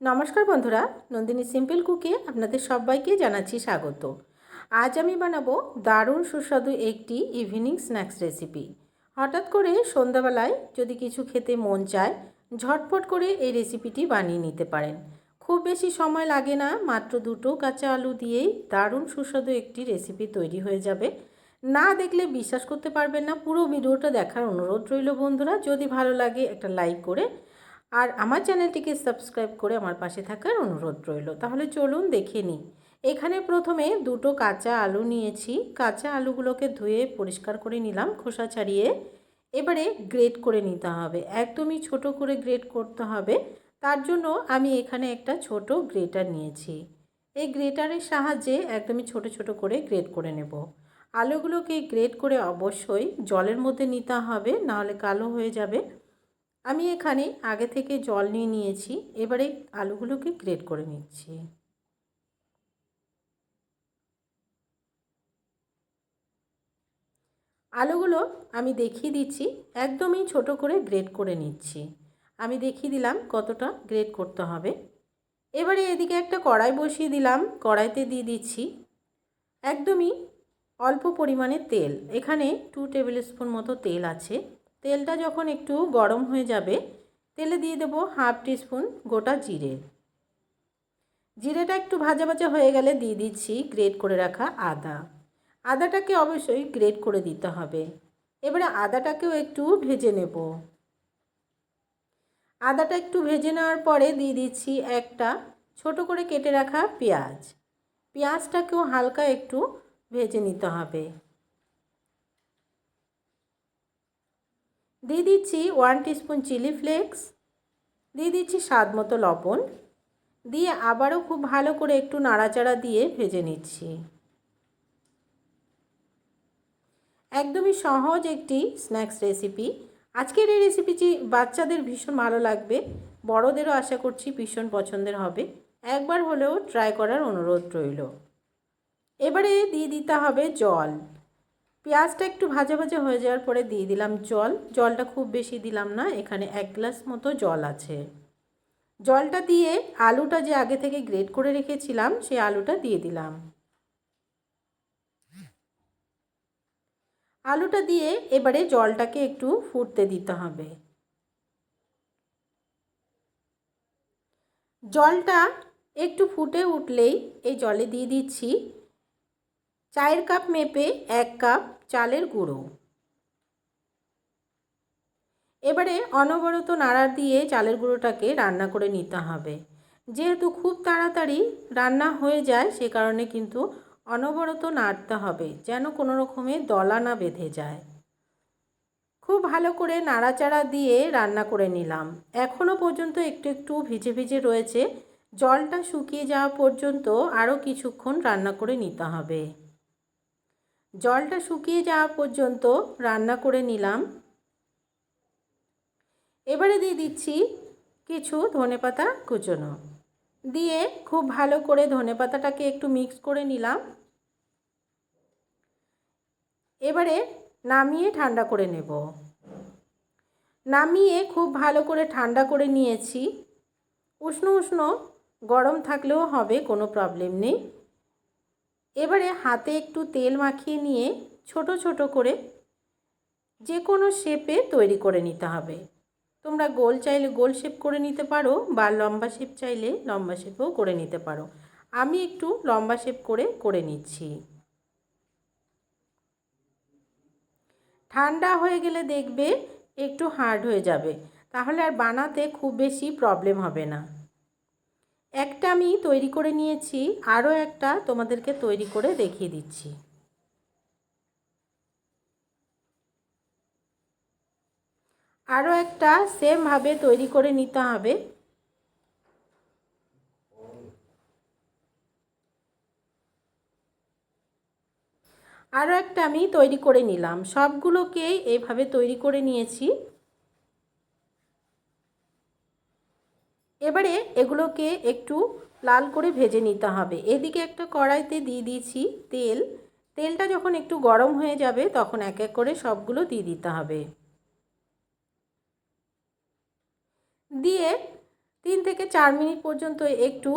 নমস্কার বন্ধুরা, নন্দিনী সিম্পল কুকে আপনাদের সবাইকে জানাচ্ছি স্বাগত। আজ আমি বানাবো দারুণ সুস্বাদু একটি ইভিনিং স্ন্যাক্স রেসিপি হঠাৎ করে সন্ধ্যাবেলায় যদি কিছু খেতে মন চায়, ঝটপট করে এই রেসিপিটি বানিয়ে নিতে পারেন। খুব বেশি সময় লাগে না, মাত্র দুটো কাঁচা আলু দিয়েই দারুণ সুস্বাদু একটি রেসিপি তৈরি হয়ে যাবে। না দেখলে বিশ্বাস করতে পারবেন না, পুরো ভিডিওটা দেখার অনুরোধ রইল বন্ধুরা। যদি ভালো লাগে একটা লাইক করে আর আমার চ্যানেলটিকে সাবস্ক্রাইব করে আমার পাশে থাকার অনুরোধ রইল। তাহলে চলুন দেখে নিই। এখানে প্রথমে দুটো কাঁচা আলু নিয়েছি। কাঁচা আলুগুলোকে ধুয়ে পরিষ্কার করে নিলাম খোসা ছাড়িয়ে। এবারে গ্রেট করে নিতে হবে। একদমই ছোট করে গ্রেট করতে হবে। তার জন্য আমি এখানে একটা ছোট গ্রেটার নিয়েছি। এই গ্রেটারের সাহায্যে একদমই ছোট ছোট করে গ্রেট করে নেব। আলুগুলোকে গ্রেট করে অবশ্যই জলের মধ্যে নিতে হবে, নাহলে কালো হয়ে যাবে। আমি এখানে আগে থেকে জল নিয়ে নিয়েছি, এবারে আলুগুলোকে গ্রেট করে নিচ্ছি। আলুগুলো আমি দেখিয়ে দিচ্ছি, একদমই ছোট করে গ্রেট করে নিচ্ছি। আমি দেখিয়ে দিলাম কতটা গ্রেট করতে হবে। এবারে এদিকে একটা কড়াই বসিয়ে দিলাম, কড়াইতে দিয়ে দিচ্ছি একদমই অল্প পরিমাণে তেল। এখানে টু টেবিল স্পুন মতো তেল আছে। তেলটা যখন একটু গরম হয়ে যাবে, তেলে দিয়ে দেবো হাফ টিস্পুন গোটা জিরে। জিরেটা একটু ভাজা ভাজা হয়ে গেলে দিয়ে দিচ্ছি গ্রেট করে রাখা আদা। আদাটাকে অবশ্যই গ্রেট করে দিতে হবে। এবারে আদাটাকেও একটু ভেজে নেব। আদাটা একটু ভেজে নেওয়ার পরে দিয়ে দিচ্ছি একটা ছোট করে কেটে রাখা পেঁয়াজ। পেঁয়াজটাকেও হালকা একটু ভেজে নিতে হবে। দিয়ে দিচ্ছি ওয়ান টিস্পুন চিলি ফ্লেক্স দিয়ে দিচ্ছি স্বাদ মতো লবণ, দিয়ে আবারও খুব ভালো করে একটু নাড়াচাড়া দিয়ে ভেজে নিচ্ছি। একদমই সহজ একটি স্ন্যাক্স রেসিপি আজকের এই রেসিপিটি বাচ্চাদের ভীষণ ভালো লাগবে, বড়দেরও আশা করছি ভীষণ পছন্দের হবে। একবার হলেও ট্রাই করার অনুরোধ রইল। এবারে দিয়ে দিতে হবে জল। পেঁয়াজটা একটু ভাজা ভাজা হয়ে যাওয়ার পরে দিয়ে দিলাম জল। জলটা খুব বেশি দিলাম না, এখানে এক গ্লাস মতো জল আছে। জলটা দিয়ে আলুটা যে আগে থেকে গ্রেট করে রেখেছিলাম, সেই আলুটা দিয়ে দিলাম। আলুটা দিয়ে এবারে জলটাকে একটু ফুটতে দিতে হবে। জলটা একটু ফুটে উঠলেই এই জলে দিয়ে দিচ্ছি। চায়ের কাপ মেপে এক কাপ চালের গুঁড়ো। এবারে অনবরত নাড়া দিয়ে চালের গুঁড়োটাকে রান্না করে নিতে হবে। যেহেতু খুব তাড়াতাড়ি রান্না হয়ে যায়, সে কারণে কিন্তু অনবরত নাড়তে হবে, যেন কোনো রকমে দলা না বেঁধে যায়। খুব ভালো করে নাড়াচাড়া দিয়ে রান্না করে নিলাম। এখনও পর্যন্ত একটু একটু ভিজে ভিজে রয়েছে। জলটা শুকিয়ে যাওয়া পর্যন্ত আরও কিছুক্ষণ রান্না করে নিতে হবে। জলটা শুকিয়ে যাওয়া পর্যন্ত রান্না করে নিলাম। এবারে দিয়ে দিচ্ছি কিছু ধনেপাতা কুচোনো। দিয়ে খুব ভালো করে ধনেপাতাটাকে একটু মিক্স করে নিলাম। এবারে নামিয়ে ঠান্ডা করে নেব। নামিয়ে খুব ভালো করে ঠান্ডা করে নিয়েছি। উষ্ণ উষ্ণ গরম থাকলেও হবে, কোনো প্রবলেম নেই। এবারে হাতে একটু তেল মাখিয়ে নিয়ে ছোট ছোট করে যে কোনো শেপে তৈরি করে নিতে হবে। তোমরা গোল চাইলে গোল শেপ করে নিতে পারো বা লম্বা শেপ চাইলে লম্বা শেপও করে নিতে পারো। আমি একটু লম্বা শেপ করে করে নিচ্ছি। ঠান্ডা হয়ে গেলে দেখবে একটু হার্ড হয়ে যাবে। তাহলে আর বানাতে খুব বেশি প্রবলেম হবে না। একটা আমি তৈরি করে নিয়েছি, আরও একটা তোমাদেরকে তৈরি করে দেখিয়ে দিচ্ছি। আরও একটা সেমভাবে তৈরি করে নিতে হবে। আরও একটা আমি তৈরি করে নিলাম। সবগুলোকে এইভাবে তৈরি করে নিয়েছি। এবারে এগুলোকে একটু লাল করে ভেজে নিতে হবে। এদিকে একটা কড়াইতে দিয়ে দিয়েছি তেল। তেলটা যখন একটু গরম হয়ে যাবে, তখন এক এক করে সবগুলো দিয়ে দিতে হবে। দিয়ে তিন থেকে চার মিনিট পর্যন্ত একটু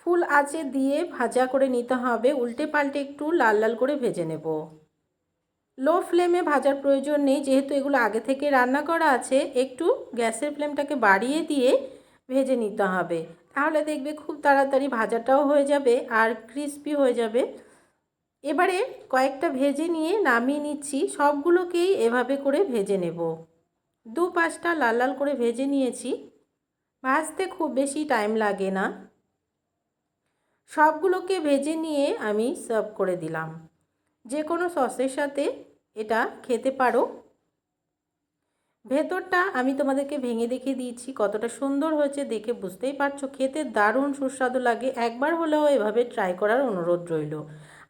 ফুল আঁচে দিয়ে ভাজা করে নিতে হবে। উল্টে পাল্টে একটু লাল লাল করে ভেজে নেব। লো ফ্লেমে ভাজার প্রয়োজন নেই। যেহেতু এগুলো আগে থেকে রান্না করা আছে, একটু গ্যাসের ফ্লেমটাকে বাড়িয়ে দিয়ে ভেজে নিতে হবে। তাহলে দেখবে খুব তাড়াতাড়ি ভাজাটাও হয়ে যাবে আর ক্রিস্পি হয়ে যাবে। এবারে কয়েকটা ভেজে নিয়ে নামিয়ে নিচ্ছি, সবগুলোকেই এভাবে করে ভেজে নেব। দু পাঁচটা লাল লাল করে ভেজে নিয়েছি। ভাজতে খুব বেশি টাইম লাগে না। সবগুলোকে ভেজে নিয়ে আমি সার্ভ করে দিলাম। যে কোনো সসের সাথে এটা খেতে পারো। ভেতরটা আমি তোমাদেরকে ভেঙে দেখিয়ে দিয়েছি, কতটা সুন্দর হয়েছে দেখে বুঝতেই পারছ। খেতে দারুণ সুস্বাদু লাগে, একবার হলেও এভাবে ট্রাই করার অনুরোধ রইল।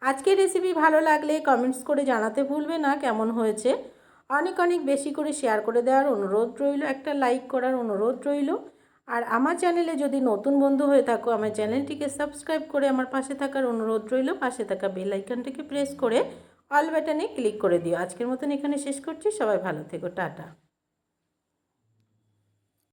আজকের রেসিপি ভালো লাগলে কমেন্টস করে জানাতে ভুলবে না, কেমন হয়েছে? অনেক অনেক বেশি করে শেয়ার করে দেওয়ার অনুরোধ রইল, একটা লাইক করার অনুরোধ রইল। আর আমার চ্যানেলে যদি নতুন বন্ধু হয়ে থাকো, আমার চ্যানেলটিকে সাবস্ক্রাইব করে আমার পাশে থাকার অনুরোধ রইল, পাশে থাকা বেল আইকনটিকে প্রেস করে অল বাটনে ক্লিক করে দিও। আজকের মতন এখানে শেষ করছি, সবাই ভালো থেকো, টাটা।